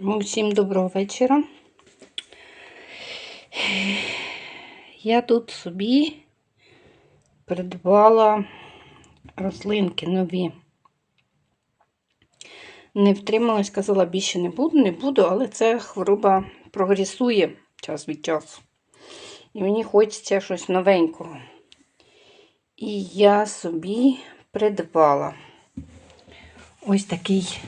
Усім доброго вечора. Я тут собі придбала рослинки нові. Не втрималась, казала, більше не буду, не буду, але ця хвороба прогресує час від часу. І мені хочеться щось новенького. І я собі придбала ось такий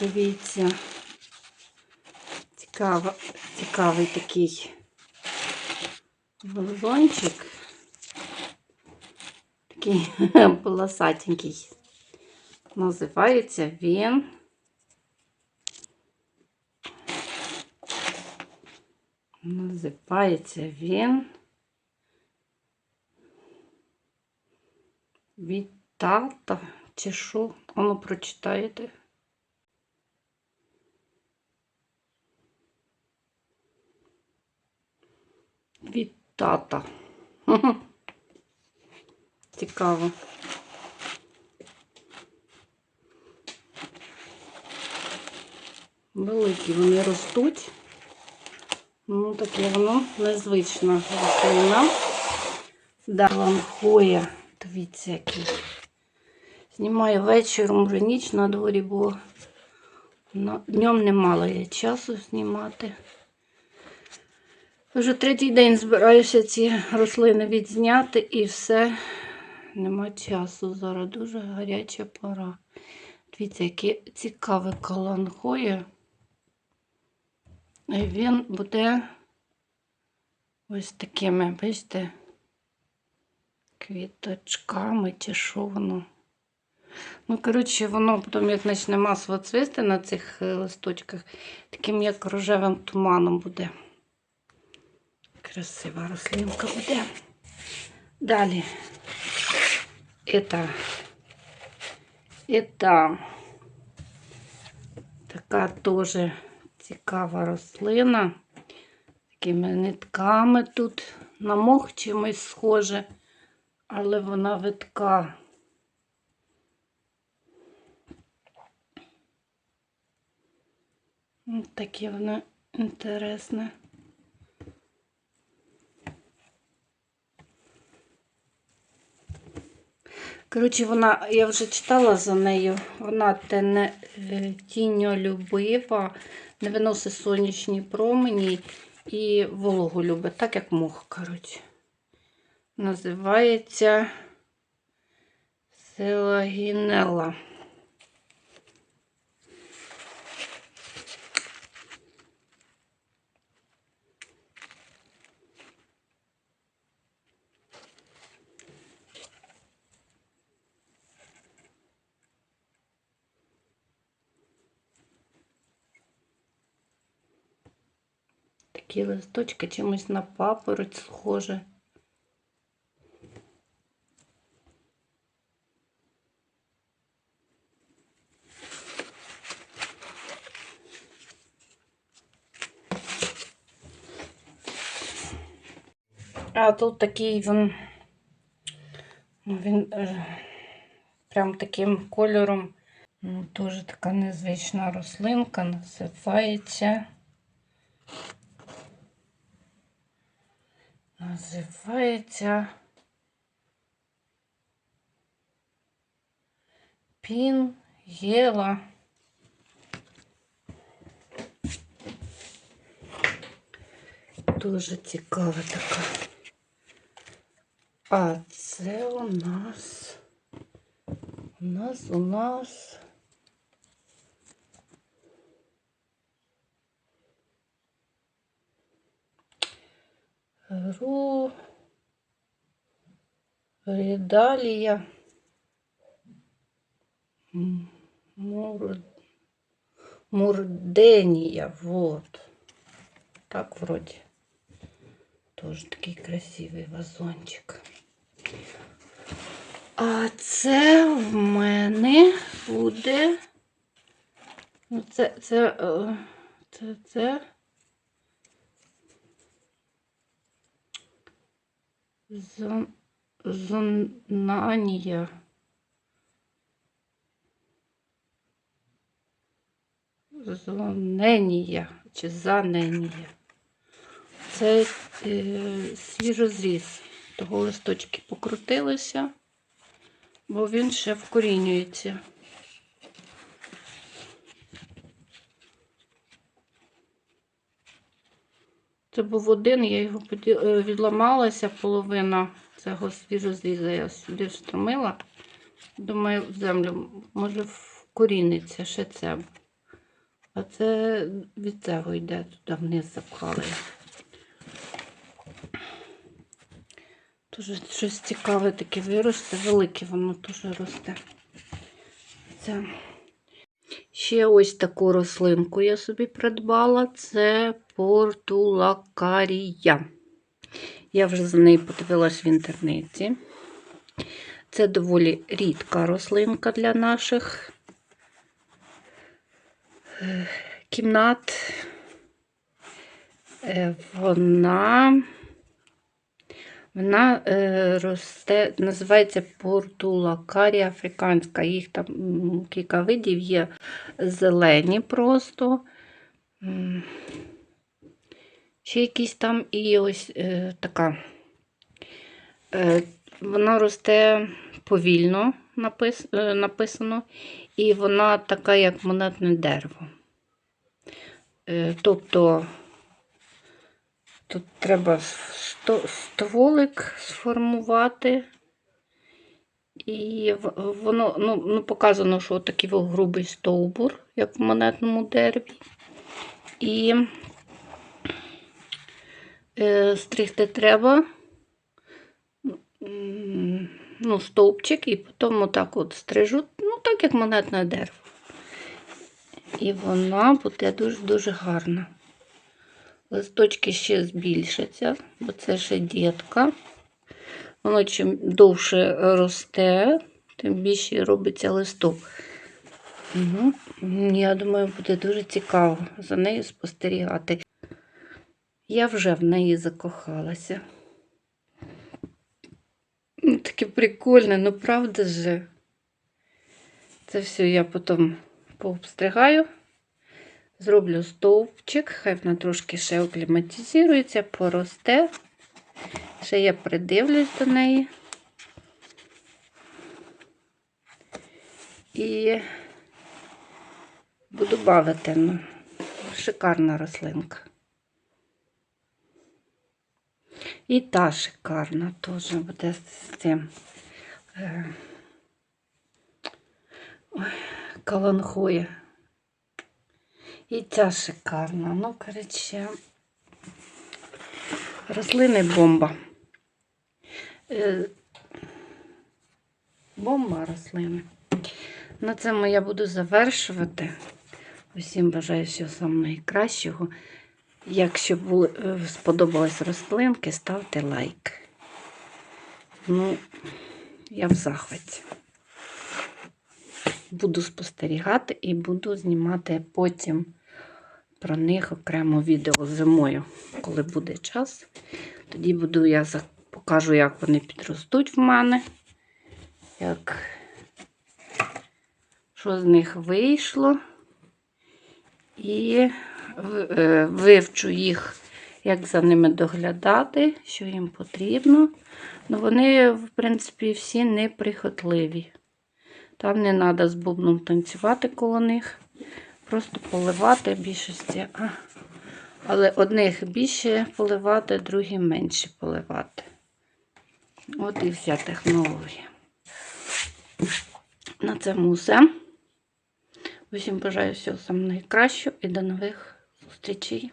Дивіться, цікаво, цікавий такий вазончик. Такий полосатенький. Називається він. Називається він. Від тата чи що? Воно прочитаєте? Від тата. Цікаво. Великі вони ростуть. Ну, таке воно незвична рослина. Да, хоя. Дивіться, який. Знімаю вечором, вже ніч на дворі, бо днем немало є часу знімати. Вже третій день збираюся ці рослини відзняти і все. Нема часу. Зараз дуже гаряча пора. Дивіться, яке цікаве каланхоє. І він буде ось такими, бачите, квіточками чи що воно. Ну, коротше, воно потім, як почне масово цвісти на цих е, листочках, таким як рожевим туманом буде. Красива рослинка буде. Далі. Это, это така теж цікава рослина. Такими нитками тут на мох чимось схоже, але вона витка. Таке воно інтересне. Коротше, вона, я вже читала за нею, вона те е, тіньолюбива, не виносить сонячні промені і вологу любить, так як мох, коротше. Називається селагінела. Такі листочки чимось на папороть схоже. А тут такий він, він е, прям таким кольором, ну, дуже така незвична рослинка, називається. Називається Пінгела. Дуже цікава така. А це у нас у нас у нас Ру Рідалія Мур... Мурденія, вот. Так вроде. Тоже такий красивий вазончик. А це в мене буде. Ну, це, це, е, це, це. знання. Зоненія чи заненія. Це е, свіжозріз. Того листочки покрутилися, бо він ще вкорінюється. Це був один, я його е, відламалася половина цього свіжозріза. Я сюди встромила. Думаю, в землю, може, вкоріниться ще це. А це від цього йде туди вниз запхали. Дуже щось цікаве таке виросте, велике воно теж росте. Це. Ще ось таку рослинку я собі придбала. Це портулакарія. Я вже за нею подивилась в інтернеті. Це доволі рідка рослинка для наших е, кімнат. Е, Вона, вона е, росте, називається портулакарія африканська. Їх там кілька видів є зелені просто. Ще якісь там і ось е, така. Е, вона росте повільно, напис, е, написано, і вона така, як монетне дерево. Е, тобто тут треба стволик сформувати. І воно ну, ну, показано, що такий грубий стовбур, як в монетному дереві. І е, стригти треба ну, стовпчик, і потім отак от стрижуть, ну, так як монетне дерево. І вона буде дуже-дуже гарна. Листочки ще збільшаться, бо це ще дітка. Воно чим довше росте, тим більше робиться листок. Ну, я думаю, буде дуже цікаво за нею спостерігати. Я вже в неї закохалася. Ну, Таке прикольне, ну правда же. Це все я потім пообстригаю, зроблю стовпчик, хай вона трошки ще акліматизується, поросте. Ще я придивлюсь до неї. І буду бавити. Ну, шикарна рослинка. І та шикарна теж буде з цим е, ой, каланхоя. І ця шикарна. Ну, коротше, рослини бомба. Е, Бомба рослини. На цьому я буду завершувати. Усім бажаю всього найкращого. Якщо е, сподобались рослинки, ставте лайк. Ну, я в захваті. Буду спостерігати і буду знімати потім про них окремо відео зимою, коли буде час. Тоді буду я покажу, як вони підростуть в мене, як що з них вийшло. І е, вивчу їх, як за ними доглядати, що їм потрібно. Ну, вони, в принципі, всі неприхотливі. Там не треба з бубном танцювати коло них. Просто поливати більшості. А, але одних більше поливати, другі менше поливати. От і вся технологія. На цьому все. Усім бажаю всього найкращого і до нових зустрічей.